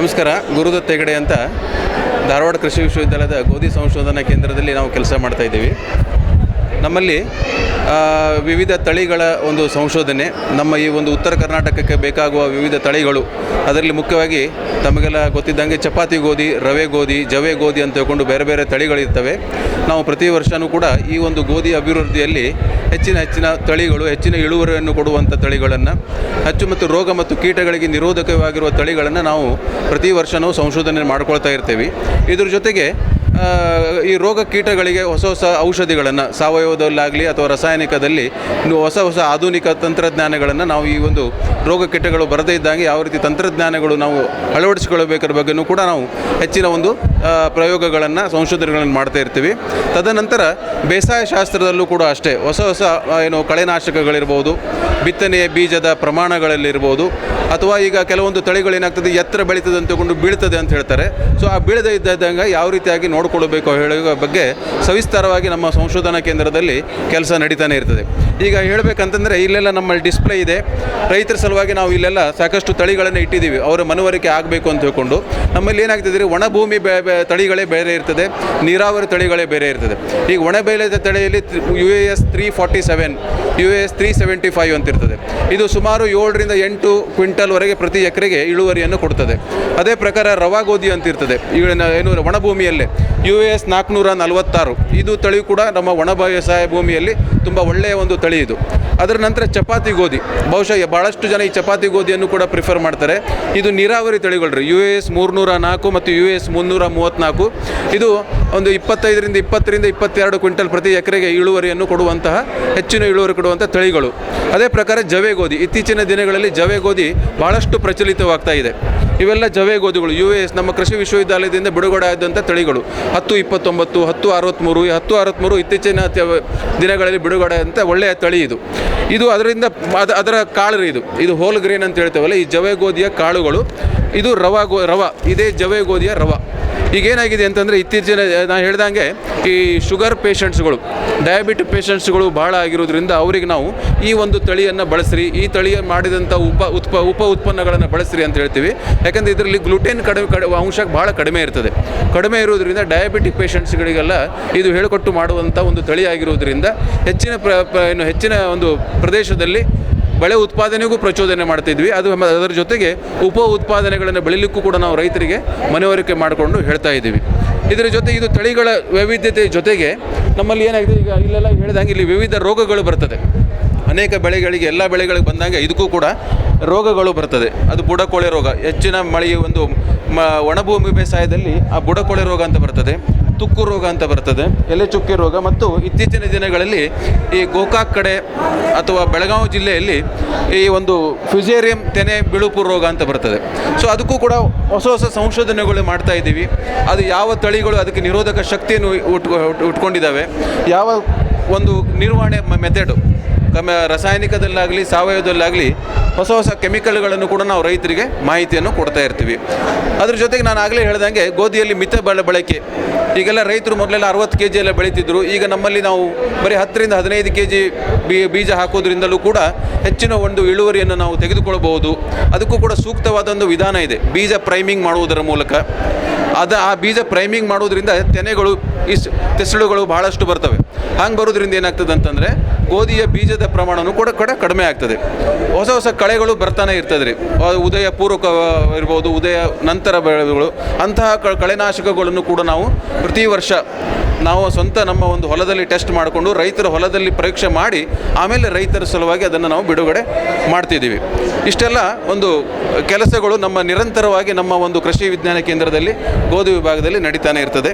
ನಮಸ್ಕಾರ ಗುರುದತ್ ಹೆಗಡೆ ಅಂತ ಧಾರವಾಡ ಕೃಷಿ ವಿಶ್ವವಿದ್ಯಾಲಯದ ಗೋಧಿ ಸಂಶೋಧನಾ ಕೇಂದ್ರದಲ್ಲಿ ನಾವು ಕೆಲಸ ಮಾಡ್ತಾಯಿದ್ದೀವಿ ನಮ್ಮಲ್ಲಿ ವಿವಿಧ ತಳಿಗಳ ಒಂದು ಸಂಶೋಧನೆ, ನಮ್ಮ ಈ ಒಂದು ಉತ್ತರ ಕರ್ನಾಟಕಕ್ಕೆ ಬೇಕಾಗುವ ವಿವಿಧ ತಳಿಗಳು, ಅದರಲ್ಲಿ ಮುಖ್ಯವಾಗಿ ತಮಗೆಲ್ಲ ಗೊತ್ತಿದ್ದಂಗೆ ಚಪಾತಿ ಗೋಧಿ, ರವೆ ಗೋಧಿ, ಜವೆ ಗೋಧಿ ಅಂತ ಹೇಳ್ಕೊಂಡು ಬೇರೆ ಬೇರೆ ತಳಿಗಳಿರ್ತವೆ. ನಾವು ಪ್ರತಿ ವರ್ಷವೂ ಕೂಡ ಈ ಒಂದು ಗೋಧಿ ಅಭಿವೃದ್ಧಿಯಲ್ಲಿ ಹೆಚ್ಚಿನ ಹೆಚ್ಚಿನ ತಳಿಗಳು, ಹೆಚ್ಚಿನ ಇಳುವರಿಯನ್ನು ಕೊಡುವಂಥ ತಳಿಗಳನ್ನು, ಅಚ್ಚು ಮತ್ತು ರೋಗ ಮತ್ತು ಕೀಟಗಳಿಗೆ ನಿರೋಧಕವಾಗಿರುವ ತಳಿಗಳನ್ನು ನಾವು ಪ್ರತಿ ವರ್ಷವೂ ಸಂಶೋಧನೆ ಮಾಡ್ಕೊಳ್ತಾ ಇರ್ತೀವಿ. ಇದ್ರ ಜೊತೆಗೆ ಈ ರೋಗ ಕೀಟಗಳಿಗೆ ಹೊಸ ಹೊಸ ಔಷಧಿಗಳನ್ನು ಸಾವಯವದಲ್ಲಾಗಲಿ ಅಥವಾ ರಾಸಾಯನಿಕದಲ್ಲಿ ಹೊಸ ಹೊಸ ಆಧುನಿಕ ತಂತ್ರಜ್ಞಾನಗಳನ್ನು ನಾವು ಈ ಒಂದು ರೋಗ ಕೀಟಗಳು ಬರದೇ ಇದ್ದಂಗೆ ಯಾವ ರೀತಿ ತಂತ್ರಜ್ಞಾನಗಳು ನಾವು ಅಳವಡಿಸಿಕೊಳ್ಳಬೇಕರ ಬಗ್ಗೆಯೂ ಕೂಡ ನಾವು ಹೆಚ್ಚಿನ ಒಂದು ಪ್ರಯೋಗಗಳನ್ನು, ಸಂಶೋಧನೆಗಳನ್ನು ಮಾಡ್ತಾ ಇರ್ತೀವಿ. ತದನಂತರ ಬೇಸಾಯ ಶಾಸ್ತ್ರದಲ್ಲೂ ಕೂಡ ಅಷ್ಟೇ ಹೊಸ ಹೊಸ ಏನು ಕಳೆನಾಶಕಗಳಿರ್ಬೋದು, ಬಿತ್ತನೆಯ ಬೀಜದ ಪ್ರಮಾಣಗಳಲ್ಲಿರ್ಬೋದು, ಅಥವಾ ಈಗ ಕೆಲವೊಂದು ತಳಿಗಳು ಏನಾಗ್ತದೆ ಎತ್ತರ ಬೆಳೀತದೆ ಅಂತ ತಗೊಂಡು ಬೀಳ್ತದೆ ಅಂತ ಹೇಳ್ತಾರೆ. ಸೊ, ಆ ಬೀಳದೇ ಇದ್ದಂಗೆ ಯಾವ ರೀತಿಯಾಗಿ ನೋಡ್ಕೊಳ್ಬೇಕು ಹೇಳುವ ಬಗ್ಗೆ ಸವಿಸ್ತಾರವಾಗಿ ನಮ್ಮ ಸಂಶೋಧನಾ ಕೇಂದ್ರದಲ್ಲಿ ಕೆಲಸ ನಡೀತಾನೆ ಇರ್ತದೆ. ಈಗ ಹೇಳಬೇಕಂತಂದರೆ ಇಲ್ಲೆಲ್ಲ ನಮ್ಮಲ್ಲಿ ಡಿಸ್ಪ್ಲೇ ಇದೆ. ರೈತರ ಸಲುವಾಗಿ ನಾವು ಇಲ್ಲೆಲ್ಲ ಸಾಕಷ್ಟು ತಳಿಗಳನ್ನು ಇಟ್ಟಿದ್ದೀವಿ. ಅವರ ಮನವರಿಕೆ ಆಗಬೇಕು ಅಂತ ಹೇಳ್ಕೊಂಡು ನಮ್ಮಲ್ಲಿ ಏನಾಗ್ತದೆ ಒಣ ಭೂಮಿ ತಳಿಗಳೇ ಬೇರೆ ಇರ್ತದೆ. ನೀರಾವರಿ ತಳಿಗಳೇ ಬೇರೆ ಇರ್ತದೆ. ಈಗ ಒಣ ಬೆಳೆದ ತಳಿಯಲ್ಲಿ U A S three forty seven U A S three seventy five ಅಂತ ಇರ್ತದೆ. ಇದು ಸುಮಾರು ಏಳರಿಂದ ಎಂಟು ಕ್ವಿಂಟಲ್ವರೆಗೆ ಪ್ರತಿ ಎಕರೆಗೆ ಇಳುವರಿಯನ್ನು ಕೊಡ್ತದೆ. ಅದೇ ಪ್ರಕಾರ ರವಾ ಗೋಧಿ ಈಗ ಏನು, ಒಣ ಭೂಮಿಯಲ್ಲೇ. ಯು ಎಸ್ ನಾಲ್ಕುನೂರ ನಲವತ್ತಾರು. ಇದು ತಳಿ ಕೂಡ ನಮ್ಮ ಒಣ ವ್ಯವಸಾಯ ಭೂಮಿಯಲ್ಲಿ ತುಂಬ ಒಳ್ಳೆಯ ಒಂದು ತಳಿ ಇದು. ಅದರ ನಂತರ ಚಪಾತಿ ಗೋಧಿ. ಬಹುಶಃ ಭಾಳಷ್ಟು ಜನ ಈ ಚಪಾತಿ ಗೋಧಿಯನ್ನು ಕೂಡ ಪ್ರಿಫರ್ ಮಾಡ್ತಾರೆ. ಇದು ನೀರಾವರಿ ತಳಿಗಳು ರೀ ಯು ಎಸ್ ಮೂರುನೂರ ನಾಲ್ಕು ಮತ್ತು ಯು ಎಸ್ ಮುನ್ನೂರ ಮೂವತ್ತ್ನಾಲ್ಕು. ಇದು ಒಂದು ಇಪ್ಪತ್ತೈದರಿಂದ ಇಪ್ಪತ್ತರಿಂದ ಇಪ್ಪತ್ತೆರಡು ಕ್ವಿಂಟಲ್ ಪ್ರತಿ ಎಕರೆಗೆ ಇಳುವರಿಯನ್ನು ಕೊಡುವಂತಹ ಹೆಚ್ಚಿನ ಇಳುವರಿ ಕೊಡುವಂಥ ತಳಿಗಳು. ಅದೇ ಪ್ರಕಾರ ಜವೆ ಗೋಧಿ. ಇತ್ತೀಚಿನ ದಿನಗಳಲ್ಲಿ ಜವೆ ಗೋಧಿ ಭಾಳಷ್ಟು ಪ್ರಚಲಿತವಾಗ್ತಾ ಇದೆ. ಇವೆಲ್ಲ ಜವೆ ಗೋಧಿಗಳು ಯು ಎಸ್ ನಮ್ಮ ಕೃಷಿ ವಿಶ್ವವಿದ್ಯಾಲಯದಿಂದ ಬಿಡುಗಡೆ ಆದಂಥ ತಳಿಗಳು. ಹತ್ತು ಇಪ್ಪತ್ತೊಂಬತ್ತು, ಹತ್ತು ಅರವತ್ತ್ಮೂರು ಹತ್ತು ಅರವತ್ತ್ಮೂರು ಇತ್ತೀಚಿನ ದಿನಗಳಲ್ಲಿ ಬಿಡುಗಡೆ ಅಂತ ಒಳ್ಳೆಯ ತಳಿ ಇದು. ಇದು ಅದರಿಂದ, ಅದ, ಅದರ ಕಾಳು ಇದು. ಇದು ಹೋಲ್ ಗ್ರೇನ್ ಅಂತ ಹೇಳ್ತೇವಲ್ಲ, ಈ ಜವೆ ಗೋಧಿಯ ಕಾಳುಗಳು. ಇದು ರವಾ ಗೋ ರವ, ಇದೇ ಜವೆ ಗೋಧಿಯ ರವ. ಈಗೇನಾಗಿದೆ ಅಂತಂದರೆ ಇತ್ತೀಚಿನ ನಾನು ಹೇಳ್ದಂಗೆ ಈ ಶುಗರ್ ಪೇಷಂಟ್ಸ್ಗಳು ಡಯಾಬಿಟಿಕ್ ಪೇಷಂಟ್ಸ್ಗಳು ಭಾಳ ಆಗಿರೋದ್ರಿಂದ ಅವರಿಗೆ ನಾವು ಈ ಒಂದು ತಳಿಯನ್ನು ಬಳಸ್ರಿ, ಈ ತಳಿಯ ಮಾಡಿದಂಥ ಉಪ, ಉತ್ಪ, ಉಪ ಉತ್ಪನ್ನಗಳನ್ನು ಬಳಸ್ರಿ ಅಂತ ಹೇಳ್ತೀವಿ. ಯಾಕಂದರೆ ಇದರಲ್ಲಿ ಗ್ಲುಟೇನ್ ಕಡಿಮೆ, ಕಡಿ, ಅಂಶ ಭಾಳ ಕಡಿಮೆ ಇರ್ತದೆ. ಕಡಿಮೆ ಇರೋದ್ರಿಂದ ಡಯಾಬಿಟಿಕ್ ಪೇಷಂಟ್ಸ್ಗಳಿಗೆಲ್ಲ ಇದು ಹೇಳಿಕೊಟ್ಟು ಮಾಡುವಂಥ ಒಂದು ತಳಿ ಆಗಿರೋದ್ರಿಂದ ಹೆಚ್ಚಿನ ಪ್ರ, ಪ್ರ- ಏನು ಹೆಚ್ಚಿನ ಒಂದು ಪ್ರದೇಶದಲ್ಲಿ ಬೆಳೆ ಉತ್ಪಾದನೆಗೂ ಪ್ರಚೋದನೆ ಮಾಡ್ತಿದ್ವಿ. ಅದು ಅದರ ಜೊತೆಗೆ ಉಪ ಉತ್ಪಾದನೆಗಳನ್ನು ಬೆಳಿಲಿಕ್ಕೂ ಕೂಡ ನಾವು ರೈತರಿಗೆ ಮನವರಿಕೆ ಮಾಡಿಕೊಂಡು ಹೇಳ್ತಾ ಇದ್ದೀವಿ. ಇದರ ಜೊತೆ ಇದು ತಳಿಗಳ ವೈವಿಧ್ಯತೆ ಜೊತೆಗೆ ನಮ್ಮಲ್ಲಿ ಏನಾಗಿದೆ ಈಗ ಇಲ್ಲೆಲ್ಲ ಹೇಳ್ದಂಗೆ ಇಲ್ಲಿ ವಿವಿಧ ರೋಗಗಳು ಬರ್ತದೆ. ಅನೇಕ ಬೆಳೆಗಳಿಗೆ ಎಲ್ಲ ಬೆಳೆಗಳಿಗೆ ಬಂದಾಗ ಇದಕ್ಕೂ ಕೂಡ ರೋಗಗಳು ಬರ್ತದೆ. ಅದು ಬುಡಕೊಳೆ ರೋಗ, ಹೆಚ್ಚಿನ ಮಳೆಯ ಒಂದು ಮ, ಒಣಭೂಮಿ ಬೇಸಾಯದಲ್ಲಿ ಆ ಬುಡಕೊಳೆ ರೋಗ ಅಂತ ಬರ್ತದೆ. ತುಕ್ಕು ರೋಗ ಅಂತ ಬರ್ತದೆ, ಎಲೆ ಚುಕ್ಕಿ ರೋಗ ಮತ್ತು ಇತ್ತೀಚಿನ ದಿನಗಳಲ್ಲಿ ಈ ಗೋಕಾಕ್ ಕಡೆ ಅಥವಾ ಬೆಳಗಾವಿ ಜಿಲ್ಲೆಯಲ್ಲಿ ಈ ಒಂದು ಫ್ಯುಜೇರಿಯಂ ತೆನೆ ಬಿಳುಪು ರೋಗ ಅಂತ ಬರ್ತದೆ. ಸೊ ಅದಕ್ಕೂ ಕೂಡ ಹೊಸ ಹೊಸ ಸಂಶೋಧನೆಗಳು ಮಾಡ್ತಾ ಇದ್ದೀವಿ. ಅದು ಯಾವ ತಳಿಗಳು ಅದಕ್ಕೆ ನಿರೋಧಕ ಶಕ್ತಿಯನ್ನು ಉಟ್, ಉಟ್- ಉಟ್ಕೊಂಡಿದ್ದಾವೆ, ಯಾವ ಒಂದು ನಿರ್ವಹಣೆ ಮೆಥಡು ಕಮ ರಾಸಾಯನಿಕದಲ್ಲಾಗಲಿ, ಸಾವಯವದಲ್ಲಾಗಲಿ ಹೊಸ ಹೊಸ ಕೆಮಿಕಲ್ಗಳನ್ನು ಕೂಡ ನಾವು ರೈತರಿಗೆ ಮಾಹಿತಿಯನ್ನು ಕೊಡ್ತಾ ಇರ್ತೀವಿ. ಅದ್ರ ಜೊತೆಗೆ ನಾನು ಆಗಲೇ ಹೇಳ್ದಂಗೆ ಗೋಧಿಯಲ್ಲಿ ಮಿತ ಬಳ ಬಳಕೆ. ಈಗೆಲ್ಲ ರೈತರು ಮೊದಲೆಲ್ಲ ಅರವತ್ತು ಕೆ ಜಿ ಎಲ್ಲ ಬೆಳೀತಿದ್ರು. ಈಗ ನಮ್ಮಲ್ಲಿ ನಾವು ಬರೀ ಹತ್ತರಿಂದ ಹದಿನೈದು ಕೆ ಜಿ ಬೀಜ ಹಾಕೋದ್ರಿಂದಲೂ ಕೂಡ ಹೆಚ್ಚಿನ ಒಂದು ಇಳುವರಿಯನ್ನು ನಾವು ತೆಗೆದುಕೊಳ್ಳಬಹುದು ಅದಕ್ಕೂ ಕೂಡ ಸೂಕ್ತವಾದ ಒಂದು ವಿಧಾನ ಇದೆ. ಬೀಜ ಪ್ರೈಮಿಂಗ್ ಮಾಡುವುದರ ಮೂಲಕ. ಅದ ಆ ಬೀಜ ಪ್ರೈಮಿಂಗ್ ಮಾಡೋದ್ರಿಂದ ತೆನೆಗಳು ಇಸ್ ತೆಸಳುಗಳು ಬಹಳಷ್ಟು ಬರ್ತವೆ. ಹಂಗೆ ಬರೋದ್ರಿಂದ ಏನಾಗ್ತದೆ ಅಂತಂದರೆ ಗೋಧಿಯ ಬೀಜದ ಪ್ರಮಾಣವೂ ಕೂಡ ಕೂಡ ಕಡಿಮೆ ಆಗ್ತದೆ. ಹೊಸ ಹೊಸ ಕಳೆಗಳು ಬರ್ತಾನೆ ಇರ್ತದೆ ರೀ ಉದಯ ಪೂರ್ವಕ ಇರ್ಬೋದು, ಉದಯ ನಂತರ ಬೆಳೆಗಳು, ಅಂತಹ ಕಳೆನಾಶಕಗಳನ್ನು ಕೂಡ ನಾವು ಪ್ರತಿ ವರ್ಷ ನಾವು ಸ್ವಂತ ನಮ್ಮ ಒಂದು ಹೊಲದಲ್ಲಿ ಟೆಸ್ಟ್ ಮಾಡಿಕೊಂಡು ರೈತರ ಹೊಲದಲ್ಲಿ ಪರೀಕ್ಷೆ ಮಾಡಿ ಆಮೇಲೆ ರೈತರ ಸಲುವಾಗಿ ಅದನ್ನು ನಾವು ಬಿಡುಗಡೆ ಮಾಡ್ತಿದ್ದೀವಿ. ಇಷ್ಟೆಲ್ಲ ಒಂದು ಕೆಲಸಗಳು ನಮ್ಮ ನಿರಂತರವಾಗಿ ನಮ್ಮ ಒಂದು ಕೃಷಿ ವಿಜ್ಞಾನ ಕೇಂದ್ರದಲ್ಲಿ, ಗೋಧಿ ವಿಭಾಗದಲ್ಲಿ ನಡೀತಾನೆ ಇರ್ತದೆ.